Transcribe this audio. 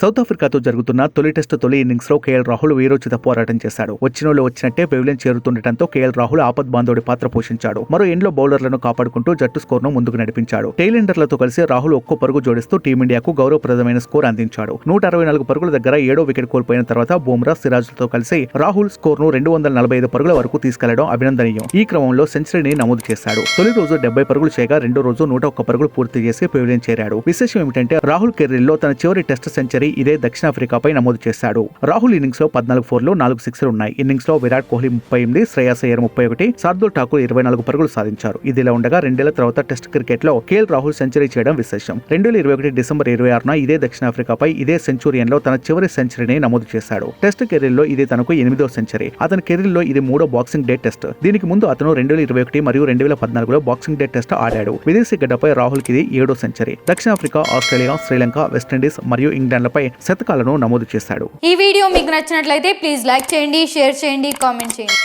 South ఆఫ్రికాతో జరుగుతున్న తొలి test తొలి ఇన్నింగ్స్లో కేఎల్ రాహుల్ వీరోచిత పోరాటం చేశాడు. వచ్చినోళ్ళు వచ్చినట్టే పెవిలియన్ చేరుతుండటంతో కేఎల్ రాహుల్ ఆపద్ బాంధవుడి పాత్ర పోషించాడు. మరో ఎండ్లో బౌలర్లను కాపాడుకుంటూ జట్టు స్కోర్ను ముందుకు నడిపించాడు. టైలెండర్లతో కలిసి రాహుల్ ఒక్కో పరుగు జోడిస్తూ టీమిండియాకు గౌరవప్రదమైన స్కోర్ అందించాడు. నూట అరవై నాలుగు పరుగుల దగ్గర ఏడో వికెట్ కోల్పోయిన తర్వాత బుమ్రా సిరాజ్లతో కలిసి రాహుల్ స్కోర్ను రెండు వందల నలభై ఐదు పరుగుల వరకు తీసుకెళ్ళడం అభినందనీయం. ఈ క్రమంలో సెంచరీని నమోదు చేశాడు. తొలి రోజు డెబ్బై పరుగులు చేయగా రెండో రోజు నూట ఒక్క పరుగులు పూర్తి చేసి పెవిలియన్ చేరాడు. విశేషం ఏమిటంటే రాహుల్ కెరీర్లో తన చివరి టెస్ట్ సెంచరీ ఇదే దక్షిణాఫ్రికాపై నమోదు చేశాడు. రాహుల్ ఇన్నింగ్స్లో పద్నాలుగు ఫోర్లు నాలుగు సిక్స్లు ఉన్నాయి. ఇన్నింగ్స్లో విరాట్ కోహ్లీ ముప్పై ఎనిమిది శ్రేయాస్ అయ్యర్ ముప్పై ఒకటి శార్దుల్ ఠాకూర్ ఇరవై నాలుగు పరుగులు సాధించారు. ఇదిలా ఉండగా రెండేళ్ళ తర్వాత టెస్ట్ క్రికెట్లో కేఎల్ రాహుల్ సెంచరీ చేయడం విశేషం. రెండు వేల ఇరవై ఒకటి డిసెంబర్ ఇరవై ఆరున ఇదే దక్షిణాఫ్రికాపై ఇదే సెంచురియన్లో తన చివరి సెంచరీని నమోదు చేశాడు. టెస్ట్ కెరీర్లో ఇది తనకు ఎనిమిదో సెంచరీ. అతని కెరీర్లో ఇది మూడో బాక్సింగ్ డే టెస్ట్. దీనికి ముందు అతను రెండు వేల ఇరవై ఒకటి మరియు రెండు వేల పద్నాలుగులో బాక్సింగ్ డే టెస్ట్ ఆడాడు. విదేశీ గడ్డపై రాహుల్కి ఇది ఏడో సెంచరీ. దక్షిణాఫ్రికా ఆస్ట్రేలియా శ్రీలంక వెస్టిండీస్ మరియు ఇంగ్లాండ్లపై శతకాలను నమోదు చేశాడు. ఈ వీడియో మీకు నచ్చినట్లయితే ప్లీజ్ లైక్ చేయండి షేర్ చేయండి కామెంట్ చేయండి.